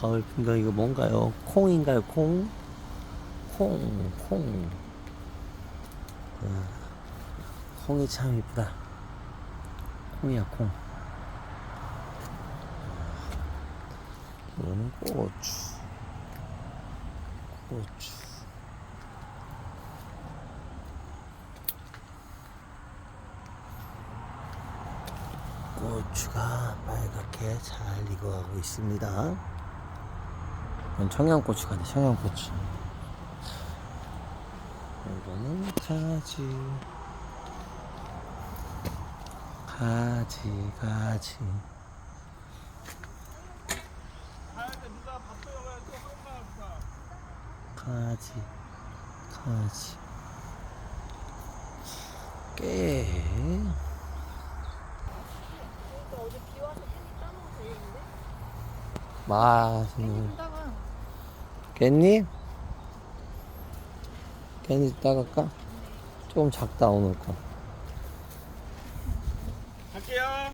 가을 풍경 이거 뭔가요? 콩인가요? 콩? 콩, 콩. 아, 콩이 참 이쁘다. 콩이야, 콩. 이거는 고추. 고추. 고추가 빨갛게 잘 익어가고 있습니다. 이건 청양고추가 돼, 청양고추. 이거는 가지. 가지, 가지. 가지, 가지. 깨. 맛있는. 괜히? 괜히 따갈까? 조금 작다 오늘 거. 갈게요.